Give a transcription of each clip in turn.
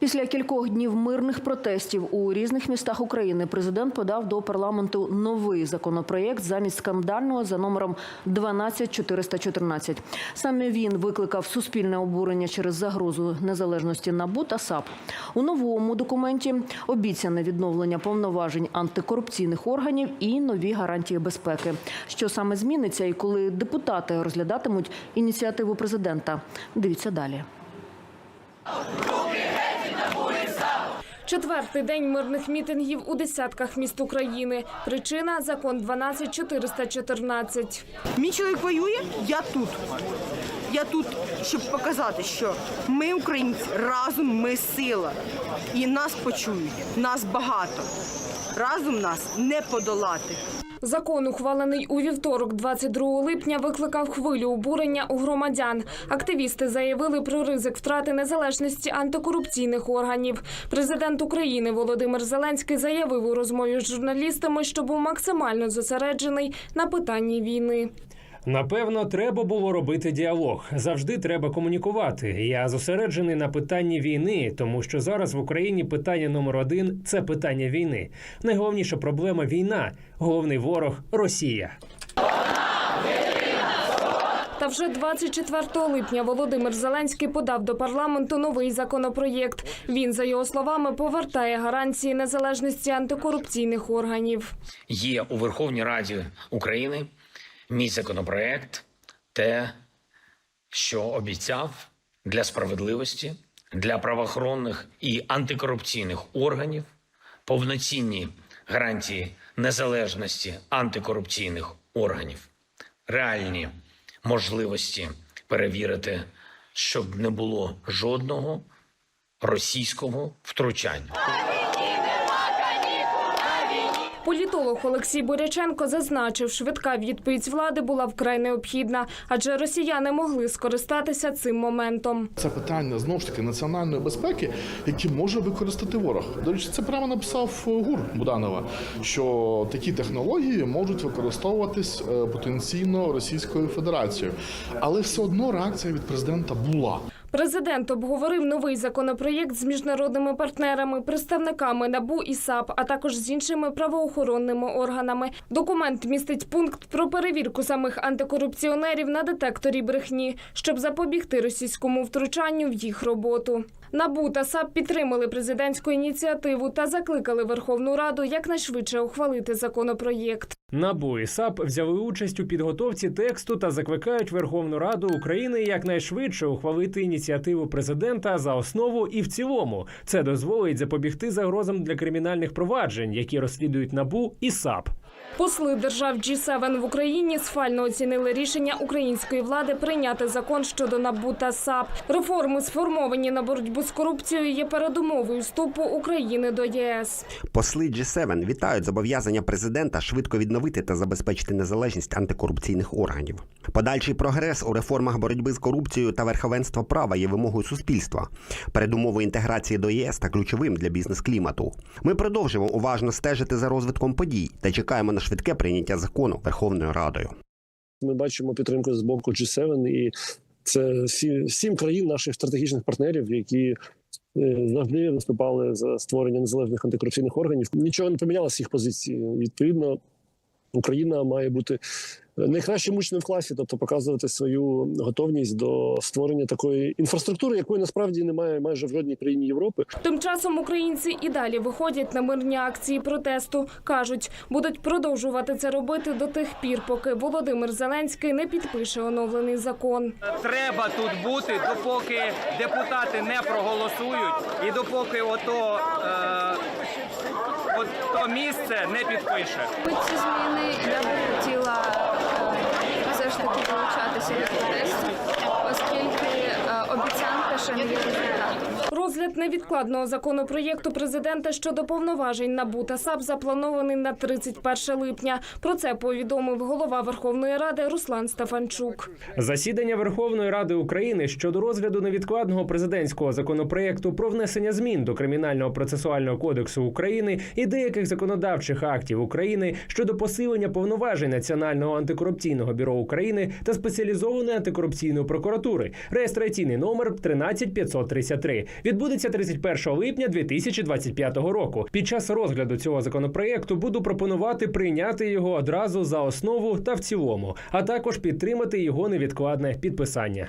Після кількох днів мирних протестів у різних містах України президент подав до парламенту новий законопроєкт замість скандального за номером 12414. Саме він викликав суспільне обурення через загрозу незалежності НАБУ та САП. У новому документі обіцяне відновлення повноважень антикорупційних органів і нові гарантії безпеки. Що саме зміниться, і коли депутати розглядатимуть ініціативу президента? Дивіться далі. Четвертий день мирних мітингів у десятках міст України. Причина закон 12414. Мій чоловік воює, я тут. Я тут, щоб показати, що ми, українці, разом ми сила. І нас почують, нас багато. Разом нас не подолати. Закон, ухвалений у вівторок, 22 липня, викликав хвилю обурення у громадян. Активісти заявили про ризик втрати незалежності антикорупційних органів. Президент України Володимир Зеленський заявив у розмові з журналістами, що був максимально зосереджений на питанні війни. Напевно, треба було робити діалог. Завжди треба комунікувати. Я зосереджений на питанні війни, тому що зараз в Україні питання номер один це питання війни. Найголовніша проблема війна. Головний ворог Росія. Та вже 24 липня Володимир Зеленський подав до парламенту новий законопроєкт. Він, за його словами, повертає гарантії незалежності антикорупційних органів. є у Верховній Раді України мій законопроект, те, що обіцяв для справедливості, для правоохоронних і антикорупційних органів повноцінні гарантії незалежності антикорупційних органів, реальні можливості перевірити, щоб не було жодного російського втручання. Політолог Олексій Боряченко зазначив, швидка відповідь влади була вкрай необхідна, адже росіяни могли скористатися цим моментом. Це питання знову ж таки національної безпеки, які може використати ворог. До речі, це прямо написав гур Буданова, що такі технології можуть використовуватись е, потенційно Російською Федерацією, але все одно реакція від президента була. Президент обговорив новий законопроєкт з міжнародними партнерами, представниками НАБУ і САП, а також з іншими правоохоронними органами. Документ містить пункт про перевірку самих антикорупціонерів на детекторі брехні, щоб запобігти російському втручанню в їх роботу. НАБУ та САП підтримали президентську ініціативу та закликали Верховну Раду якнайшвидше ухвалити законопроєкт. НАБУ і САП взяли участь у підготовці тексту та закликають Верховну Раду України якнайшвидше ухвалити ініціативу президента за основу і в цілому. Це дозволить запобігти загрозам для кримінальних проваджень, які розслідують НАБУ і САП. Посли держав G7 в Україні схвально оцінили рішення української влади прийняти закон щодо НАБУ та САП. Реформи, сформовані на боротьбу з корупцією, є передумовою вступу України до ЄС. Посли G7 вітають зобов'язання президента швидко відновити та забезпечити незалежність антикорупційних органів. Подальший прогрес у реформах боротьби з корупцією та верховенства права є вимогою суспільства, передумовою інтеграції до ЄС та ключовим для бізнес-клімату. Ми продовжимо уважно стежити за розвитком подій та чекаємо на швидке прийняття закону Верховною Радою. Ми бачимо підтримку з боку G7, і це сім, сім країн наших стратегічних партнерів, які е, завжди виступали за створення незалежних антикорупційних органів. Нічого не помінялося їх позиції. Відповідно, Україна має бути найкращим учнем в класі, тобто показувати свою готовність до створення такої інфраструктури, якої насправді немає майже в жодній країні Європи. Тим часом українці і далі виходять на мирні акції протесту. кажуть, будуть продовжувати це робити до тих пір, поки Володимир Зеленський не підпише оновлений закон. Треба тут бути, допоки депутати не проголосують, і допоки ото, е, от то місце не підпише. Під ці зміни я би хотіла е, все ж таки долучатися до протесту, оскільки е, обіцянка ще не є результатом. Розгляд невідкладного законопроєкту президента щодо повноважень НАБУ та САП запланований на 31 липня. Про це повідомив голова Верховної Ради Руслан Стефанчук. Засідання Верховної Ради України щодо розгляду невідкладного президентського законопроекту про внесення змін до кримінального процесуального кодексу України і деяких законодавчих актів України щодо посилення повноважень Національного антикорупційного бюро України та спеціалізованої антикорупційної прокуратури, реєстраційний номер 14533. Відбудеться 31 липня 2025 року. Під час розгляду цього законопроекту буду пропонувати прийняти його одразу за основу та в цілому, а також підтримати його невідкладне підписання.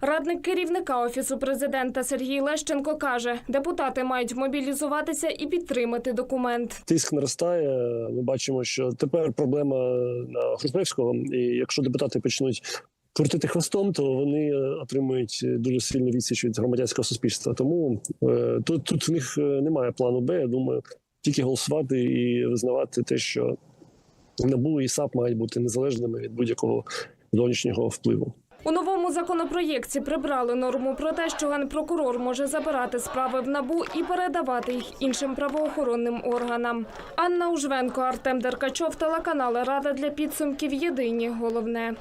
Радник керівника офісу президента Сергій Лещенко каже, депутати мають мобілізуватися і підтримати документ. Тиск наростає. Ми бачимо, що тепер проблема на Грушевського, і якщо депутати почнуть. Крутити хвостом, то вони е, отримують дуже сильну відсіч від громадянського суспільства. Тому е, тут, тут в них е, немає плану Б. Я думаю, тільки голосувати і визнавати те, що НАБУ і САП мають бути незалежними від будь-якого зовнішнього впливу. У новому законопроєкті прибрали норму про те, що генпрокурор може забирати справи в набу і передавати їх іншим правоохоронним органам. Анна Ужвенко, Артем Деркачов, телеканал Рада для підсумків. Єдині головне.